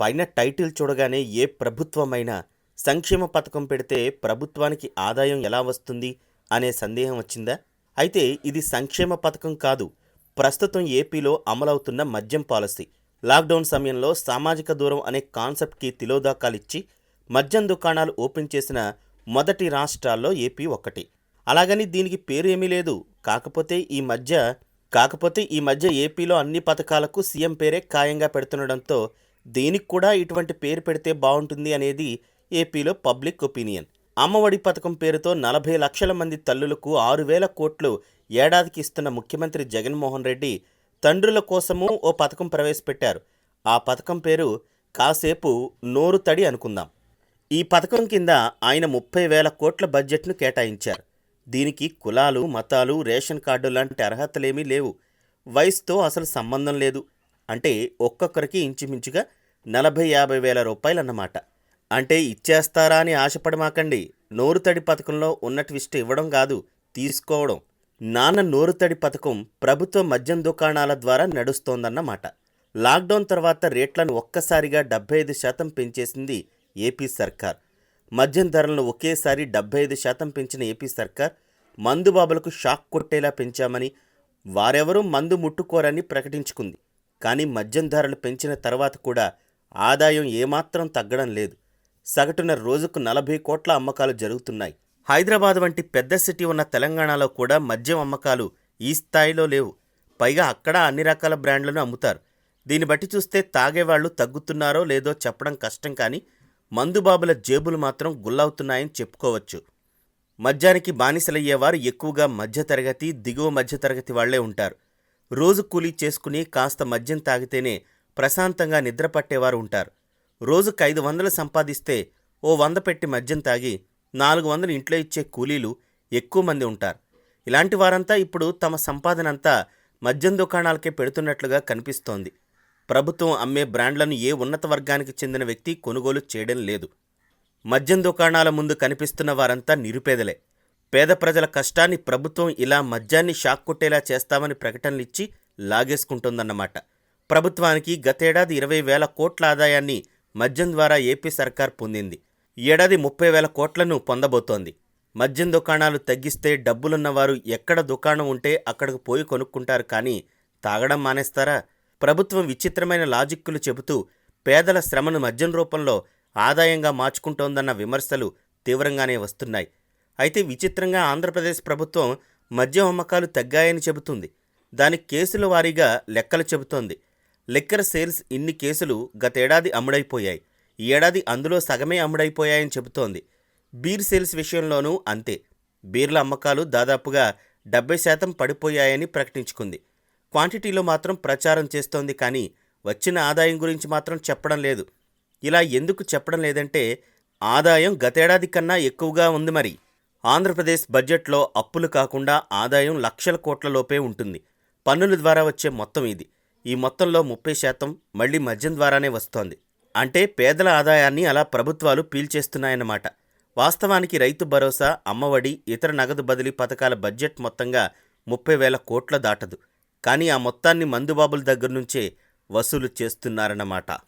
పైన టైటిల్ చూడగానే ఏ ప్రభుత్వమైనా సంక్షేమ పథకం పెడితే ప్రభుత్వానికి ఆదాయం ఎలా వస్తుంది అనే సందేహం వచ్చిందా? అయితే ఇది సంక్షేమ పథకం కాదు. ప్రస్తుతం ఏపీలో అమలవుతున్న మద్యం పాలసీ. లాక్డౌన్ సమయంలో సామాజిక దూరం అనే కాన్సెప్ట్కి తిలోదాకాలిచ్చి మద్యం దుకాణాలు ఓపెన్ చేసిన మొదటి రాష్ట్రాల్లో ఏపీ ఒకటి అలాగని దీనికి పేరు ఏమీ లేదు. కాకపోతే ఈ మధ్య కాకపోతే ఈ మధ్య ఏపీలో అన్ని పథకాలకు సీఎం పేరే ఖాయంగా పెడుతుండడంతో దీనికి కూడా ఇటువంటి పేరు పెడితే బాగుంటుంది అనేది ఏపీలో పబ్లిక్ ఒపీనియన్. అమ్మఒడి పథకం పేరుతో నలభై లక్షల మంది తల్లులకు ఆరు వేల కోట్లు ఏడాదికి ఇస్తున్న ముఖ్యమంత్రి జగన్మోహన్ రెడ్డి తండ్రుల కోసము ఓ పథకం ప్రవేశపెట్టారు. ఆ పథకం పేరు కాసేపు నోరు తడి అనుకుందాం. ఈ పథకం కింద ఆయన ముప్పై వేల కోట్ల బడ్జెట్ను కేటాయించారు. దీనికి కులాలు మతాలు రేషన్ కార్డు లాంటి అర్హతలేమీ లేవు. వయసుతో అసలు సంబంధం లేదు. అంటే ఒక్కొక్కరికి ఇంచుమించుగా నలభై యాభై వేల రూపాయలన్నమాట. అంటే ఇచ్చేస్తారా అని ఆశపడమాకండి. నోరు తడి పథకంలో ఉన్న ట్విస్ట్ ఇవ్వడం కాదు తీసుకోవడం. నాన్న నోరు తడి పథకం ప్రభుత్వ మద్యం దుకాణాల ద్వారా నడుస్తోందన్నమాట. లాక్డౌన్ తర్వాత రేట్లను ఒక్కసారిగా డెబ్బై ఐదు శాతం పెంచేసింది ఏపీ సర్కార్. మద్యం ధరలను ఒకేసారి డెబ్బై ఐదు శాతం పెంచిన ఏపీ సర్కార్ మందు బాబులకు షాక్ కొట్టేలా పెంచామని వారెవరూ మందు ముట్టుకోరని ప్రకటించుకుంది. కానీ మద్యం ధరలు పెంచిన తర్వాత కూడా ఆదాయం ఏమాత్రం తగ్గడం లేదు. సగటున రోజుకు నలభై కోట్ల అమ్మకాలు జరుగుతున్నాయి. హైదరాబాద్ వంటి పెద్ద సిటీ ఉన్న తెలంగాణలో కూడా మద్యం అమ్మకాలు ఈ స్థాయిలో లేవు. పైగా అక్కడ అన్ని రకాల బ్రాండ్లను అమ్ముతారు. దీన్ని బట్టి చూస్తే తాగేవాళ్ళు తగ్గుతున్నారో లేదో చెప్పడం కష్టం కానీ మందుబాబుల జేబులు మాత్రం గుల్లవుతున్నాయని చెప్పుకోవచ్చు. మద్యానికి బానిసలయ్యేవారు ఎక్కువగా మధ్యతరగతి దిగువ మధ్యతరగతి వాళ్ళే ఉంటారు. రోజు కూలీ చేసుకుని కాస్త మద్యం తాగితేనే ప్రశాంతంగా నిద్ర పట్టేవారు ఉంటారు. రోజుకు ఐదు వందలు సంపాదిస్తే ఓ వంద పెట్టి మద్యం తాగి నాలుగు వందలు ఇంట్లో ఇచ్చే కూలీలు ఎక్కువ మంది ఉంటారు. ఇలాంటి వారంతా ఇప్పుడు తమ సంపాదనంతా మద్యం దుకాణాలకే పెడుతున్నట్లుగా కనిపిస్తోంది. ప్రభుత్వం అమ్మే బ్రాండ్లను ఏ ఉన్నత వర్గానికి చెందిన వ్యక్తి కొనుగోలు చేయడం లేదు. మద్యం దుకాణాల ముందు కనిపిస్తున్న వారంతా నిరుపేదలే. పేద ప్రజల కష్టాన్ని ప్రభుత్వం ఇలా మద్యాన్ని షాక్ కొట్టేలా చేస్తామని ప్రకటనలిచ్చి లాగేసుకుంటోందన్నమాట. ప్రభుత్వానికి గతేడాది ఇరవై వేల కోట్ల ఆదాయాన్ని మద్యం ద్వారా ఏపీ సర్కార్ పొందింది. ఏడాది ముప్పై వేల కోట్లను పొందబోతోంది. మద్యం దుకాణాలు తగ్గిస్తే డబ్బులున్నవారు ఎక్కడ దుకాణం ఉంటే అక్కడికి పోయి కొనుక్కుంటారు కానీ తాగడం మానేస్తారా? ప్రభుత్వం విచిత్రమైన లాజిక్కులు చెబుతూ పేదల శ్రమను మద్యం రూపంలో ఆదాయంగా మార్చుకుంటోందన్న విమర్శలు తీవ్రంగానే వస్తున్నాయి. అయితే విచిత్రంగా ఆంధ్రప్రదేశ్ ప్రభుత్వం మద్యం అమ్మకాలు తగ్గాయని చెబుతుంది. దానికి కేసుల వారీగా లెక్కలు చెబుతోంది. లిక్కర్ సేల్స్ ఇన్ని కేసులు గతేడాది అమ్ముడైపోయాయి. ఈ ఏడాది అందులో సగమే అమ్ముడైపోయాయని చెబుతోంది. బీర్ సేల్స్ విషయంలోనూ అంతే. బీర్ల అమ్మకాలు దాదాపుగా డెబ్బై శాతం పడిపోయాయని ప్రకటించుకుంది. క్వాంటిటీలో మాత్రం ప్రచారం చేస్తోంది కానీ వచ్చిన ఆదాయం గురించి మాత్రం చెప్పడం లేదు. ఇలా ఎందుకు చెప్పడం లేదంటే ఆదాయం గతేడాది కన్నా ఎక్కువగా ఉంది మరి. ఆంధ్రప్రదేశ్ బడ్జెట్లో అప్పులు కాకుండా ఆదాయం లక్షల కోట్ల లోపే ఉంటుంది. పన్నుల ద్వారా వచ్చే మొత్తం ఇది. ఈ మొత్తంలో ముప్పై శాతం మళ్ళీ మద్యం ద్వారానే వస్తోంది. అంటే పేదల ఆదాయాన్ని అలా ప్రభుత్వాలు పీల్చేస్తున్నాయన్నమాట. వాస్తవానికి రైతు భరోసా అమ్మఒడి ఇతర నగదు బదిలీ పథకాల బడ్జెట్ మొత్తంగా ముప్పై వేల కోట్ల దాటదు. కానీ ఆ మొత్తాన్ని మందుబాబుల దగ్గర నుంచే వసూలు చేస్తున్నారన్నమాట.